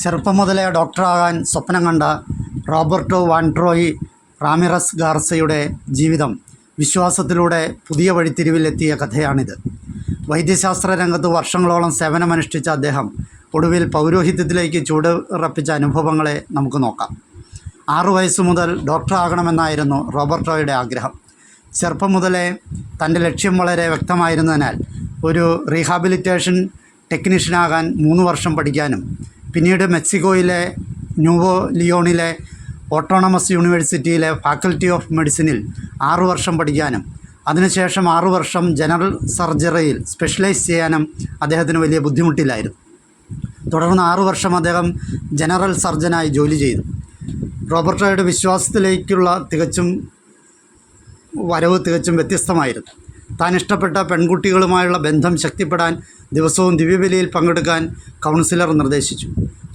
ചെറുപ്പം മുതലേ ഡോക്ടറാകാൻ സ്വപ്നം കണ്ട റോബർട്ടോ വാൻട്രോയി റാമിറസ് ഗാർസയുടെ ജീവിതം വിശ്വാസത്തിലൂടെ പുതിയ വഴിത്തിരിവിലെത്തിയ കഥയാണിത്. വൈദ്യശാസ്ത്ര രംഗത്ത് വർഷങ്ങളോളം സേവനമനുഷ്ഠിച്ച അദ്ദേഹം ഒടുവിൽ പൗരോഹിത്യത്തിലേക്ക് ചൂടുറപ്പിച്ച അനുഭവങ്ങളെ നമുക്ക് നോക്കാം. ആറു വയസ്സു മുതൽ ഡോക്ടറാകണമെന്നായിരുന്നു റോബർട്ടോയുടെ ആഗ്രഹം. ചെറുപ്പം മുതലേ തന്റെ ലക്ഷ്യം വളരെ വ്യക്തമായിരുന്നതിനാൽ ഒരു റീഹാബിലിറ്റേഷൻ ടെക്നീഷ്യനാകാൻ മൂന്ന് വർഷം പഠിക്കാനും പിന്നീട് മെക്സിക്കോയിലെ ന്യൂവോ ലിയോണിലെ ഓട്ടോണമസ് യൂണിവേഴ്സിറ്റിയിലെ ഫാക്കൽറ്റി ഓഫ് മെഡിസിനിൽ ആറു വർഷം പഠിക്കാനും അതിനുശേഷം ആറു വർഷം ജനറൽ സർജറിയിൽ സ്പെഷ്യലൈസ് ചെയ്യാനും അദ്ദേഹത്തിന് വലിയ ബുദ്ധിമുട്ടില്ലായിരുന്നു തുടർന്ന് ആറു വർഷം അദ്ദേഹം ജനറൽ സർജനായി ജോലി ചെയ്തു. റോബർട്ടോയുടെ വിശ്വാസത്തിലേക്കുള്ള തികച്ചും വരവ് തികച്ചും വ്യത്യസ്തമായിരുന്നു. താൻ ഇഷ്ടപ്പെട്ട പെൺകുട്ടികളുമായുള്ള ബന്ധം ശക്തിപ്പെടാൻ ദിവസവും ദിവ്യബലിയിൽ പങ്കെടുക്കാൻ കൗൺസിലർ നിർദ്ദേശിച്ചു.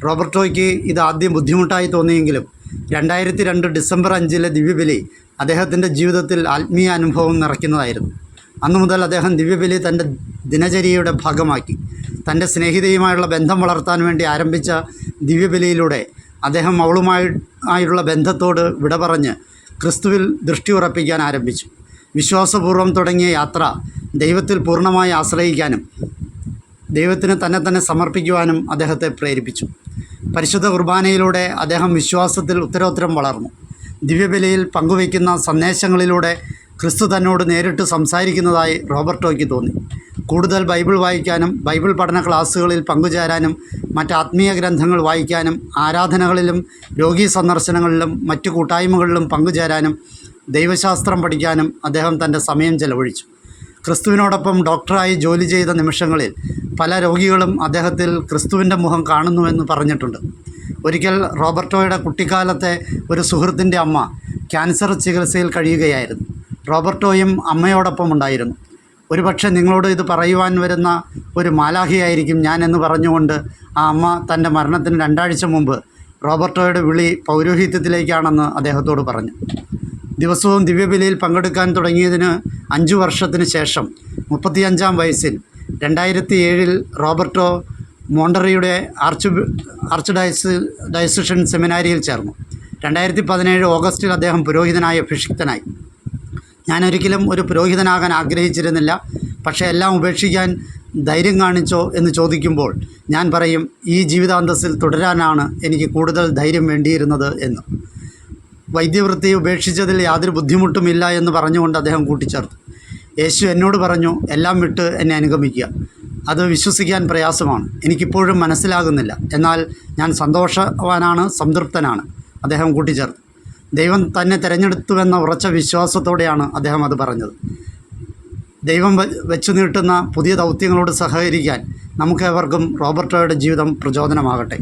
റോബർട്ടോയ്ക്ക് ഇത് ആദ്യം ബുദ്ധിമുട്ടായി തോന്നിയെങ്കിലും രണ്ടായിരത്തി രണ്ട് ഡിസംബർ അഞ്ചിലെ ദിവ്യബലി അദ്ദേഹത്തിന്റെ ജീവിതത്തിൽ ആത്മീയ അനുഭവം നിറയ്ക്കുന്നതായിരുന്നു. അന്നു മുതൽ അദ്ദേഹം ദിവ്യബലി തന്റെ ദിനചര്യയുടെ ഭാഗമാക്കി. തന്റെ സ്നേഹിതയുമായുള്ള ബന്ധം വളർത്താൻ വേണ്ടി ആരംഭിച്ച ദിവ്യബലിയിലൂടെ അദ്ദേഹം അവളുമായി ആയുള്ള ബന്ധത്തോട് വിട പറഞ്ഞ് ക്രിസ്തുവിൽ ദൃഷ്ടി ഉറപ്പിക്കാൻ ആരംഭിച്ചു. വിശ്വാസപൂർവം തുടങ്ങിയ യാത്ര ദൈവത്തിൽ പൂർണമായി ആശ്രയിക്കാനും ദൈവത്തിന് തന്നെ തന്നെ സമർപ്പിക്കുവാനും അദ്ദേഹത്തെ പ്രേരിപ്പിച്ചു. പരിശുദ്ധ കുർബാനയിലൂടെ അദ്ദേഹം വിശ്വാസത്തിൽ ഉത്തരോത്തരം വളർന്നു. ദിവ്യബലിയിൽ പങ്കുവയ്ക്കുന്ന സന്ദേശങ്ങളിലൂടെ ക്രിസ്തു തന്നോട് നേരിട്ട് സംസാരിക്കുന്നതായി റോബർട്ടോയ്ക്ക് തോന്നി. കൂടുതൽ ബൈബിൾ വായിക്കാനും ബൈബിൾ പഠന ക്ലാസ്സുകളിൽ പങ്കുചേരാനും മറ്റ് ആത്മീയ ഗ്രന്ഥങ്ങൾ വായിക്കാനും ആരാധനകളിലും രോഗീ സന്ദർശനങ്ങളിലും മറ്റു കൂട്ടായ്മകളിലും പങ്കുചേരാനും ദൈവശാസ്ത്രം പഠിക്കാനും അദ്ദേഹം തന്റെ സമയം ചെലവഴിച്ചു. ക്രിസ്തുവിനോടൊപ്പം ഡോക്ടറായി ജോലി ചെയ്ത നിമിഷങ്ങളിൽ പല രോഗികളും അദ്ദേഹത്തിൽ ക്രിസ്തുവിന്റെ മുഖം കാണുന്നുവെന്ന് പറഞ്ഞിട്ടുണ്ട്. ഒരിക്കൽ റോബർട്ടോയുടെ കുട്ടിക്കാലത്തെ ഒരു സുഹൃത്തിന്റെ അമ്മ ക്യാൻസർ ചികിത്സയിൽ കഴിയുകയായിരുന്നു. റോബർട്ടോയും അമ്മയോടൊപ്പം ഉണ്ടായിരുന്നു. ഒരുപക്ഷെ നിങ്ങളോട് ഇത് പറയുവാൻ വരുന്ന ഒരു മാലാഹിയായിരിക്കും ഞാൻ എന്ന് പറഞ്ഞുകൊണ്ട് ആ അമ്മ തന്റെ മരണത്തിന് രണ്ടാഴ്ച മുമ്പ് റോബർട്ടോയുടെ വിളി പൗരോഹിത്യത്തിലേക്കാണെന്ന് അദ്ദേഹത്തോട് പറഞ്ഞു. ദിവസവും ദിവ്യബലിയിൽ പങ്കെടുക്കാൻ തുടങ്ങിയതിന് അഞ്ചു വർഷത്തിന് ശേഷം മുപ്പത്തിയഞ്ചാം വയസ്സിൽ രണ്ടായിരത്തി ഏഴിൽ റോബർട്ടോ മോണ്ടറിയുടെ ആർച്ച് ആർച്ച് ഡയസ് ഡയസിഷൻ സെമിനാരിയിൽ ചേർന്നു. രണ്ടായിരത്തി പതിനേഴ് ഓഗസ്റ്റിൽ അദ്ദേഹം പുരോഹിതനായ അഭിഷിക്തനായി. ഞാനൊരിക്കലും ഒരു പുരോഹിതനാകാൻ ആഗ്രഹിച്ചിരുന്നില്ല. പക്ഷേ എല്ലാം ഉപേക്ഷിക്കാൻ ധൈര്യം കാണിച്ചോ എന്ന് ചോദിക്കുമ്പോൾ ഞാൻ പറയും ഈ ജീവിതാന്തസ്സിൽ തുടരാനാണ് എനിക്ക് കൂടുതൽ ധൈര്യം വേണ്ടിയിരുന്നത് എന്ന്. വൈദ്യവൃത്തി ഉപേക്ഷിച്ചതിൽ യാതൊരു ബുദ്ധിമുട്ടുമില്ല എന്ന് പറഞ്ഞുകൊണ്ട് അദ്ദേഹം കൂട്ടിച്ചേർത്തു. യേശു എന്നോട് പറഞ്ഞു എല്ലാം വിട്ട് എന്നെ അനുഗമിക്കുക. അത് വിശ്വസിക്കാൻ പ്രയാസമാണ്. എനിക്കിപ്പോഴും മനസ്സിലാകുന്നില്ല. എന്നാൽ ഞാൻ സന്തോഷവാനാണ് സംതൃപ്തനാണ്. അദ്ദേഹം കൂട്ടിച്ചേർത്തു. ദൈവം തന്നെ തിരഞ്ഞെടുത്തുവെന്ന ഉറച്ച വിശ്വാസത്തോടെയാണ് അദ്ദേഹം അത് പറഞ്ഞത്. ദൈവം വെച്ചു നീട്ടുന്ന പുതിയ ദൗത്യങ്ങളോട് സഹകരിക്കാൻ നമുക്കേവർക്കും റോബർട്ടോയുടെ ജീവിതം പ്രചോദനമാകട്ടെ.